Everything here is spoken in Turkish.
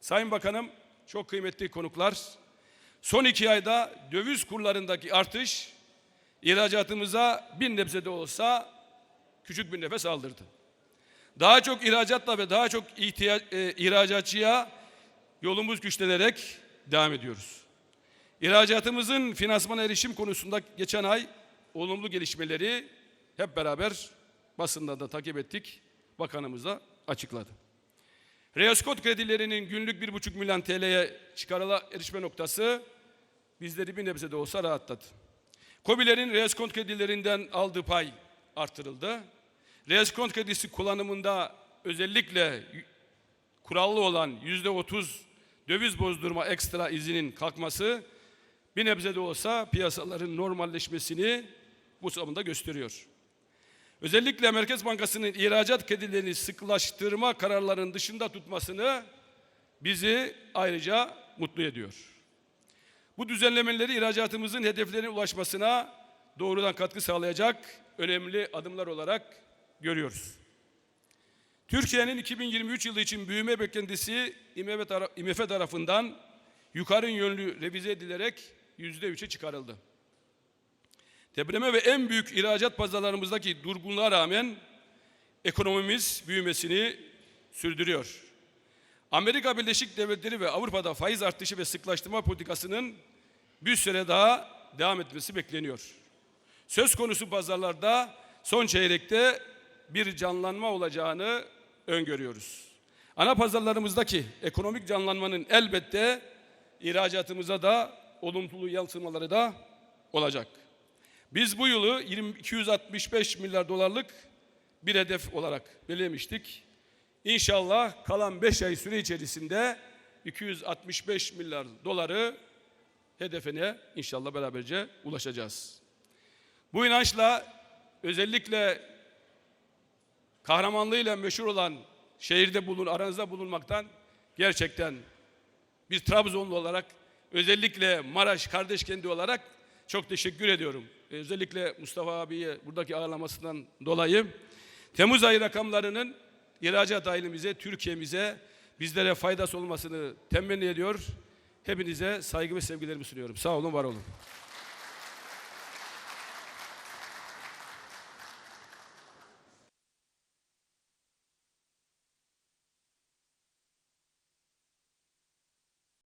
Sayın Bakanım, çok kıymetli konuklar, son iki ayda döviz kurlarındaki artış ihracatımıza bir nebze de olsa küçük bir nefes aldırdı. Daha çok ihracatla ve daha çok ihtiyaç, e, ihracatçıya yolumuz güçlenerek devam ediyoruz. İhracatımızın finansmana erişim konusunda geçen ay olumlu gelişmeleri hep beraber basında da takip ettik. Bakanımız da açıkladı. Reaskot kredilerinin günlük 1,5 milyon TL'ye çıkarıla erişme noktası bizleri bir nebze de olsa rahatladı. KOBİ'lerin reaskont kredilerinden aldığı pay artırıldı. Reaskont kredisi kullanımında özellikle kurallı olan yüzde otuz döviz bozdurma ekstra izinin kalkması bir nebze de olsa piyasaların normalleşmesini bu zamanda gösteriyor. Özellikle Merkez Bankası'nın ihracat kredilerini sıklaştırma kararlarının dışında tutmasını bizi ayrıca mutlu ediyor. Bu düzenlemeleri ihracatımızın hedeflerine ulaşmasına doğrudan katkı sağlayacak önemli adımlar olarak görüyoruz. Türkiye'nin 2023 yılı için büyüme beklentisi IMF, tara- IMF tarafından yukarı yönlü revize edilerek yüzde üçe çıkarıldı. Depreme ve en büyük ihracat pazarlarımızdaki durgunluğa rağmen ekonomimiz büyümesini sürdürüyor. Amerika Birleşik Devletleri ve Avrupa'da faiz artışı ve sıklaştırma politikasının bir süre daha devam etmesi bekleniyor. Söz konusu pazarlarda son çeyrekte bir canlanma olacağını öngörüyoruz. Ana pazarlarımızdaki ekonomik canlanmanın elbette ihracatımıza da olumlu yansımaları da olacak. Biz bu yılı 20 265 milyar dolarlık bir hedef olarak belirlemiştik. İnşallah kalan 5 ay süre içerisinde 265 milyar doları hedefine inşallah beraberce ulaşacağız. Bu inançla özellikle kahramanlığıyla meşhur olan şehirde bulun, aranızda bulunmaktan gerçekten bir Trabzonlu olarak özellikle Maraş kardeş kendi olarak çok teşekkür ediyorum. Özellikle Mustafa abiye buradaki ağırlamasından dolayı. Temmuz ayı rakamlarının ihracat ailemize, Türkiye'mize, bizlere faydası olmasını temenni ediyor. Hepinize saygı ve sevgilerimi sunuyorum. Sağ olun, var olun.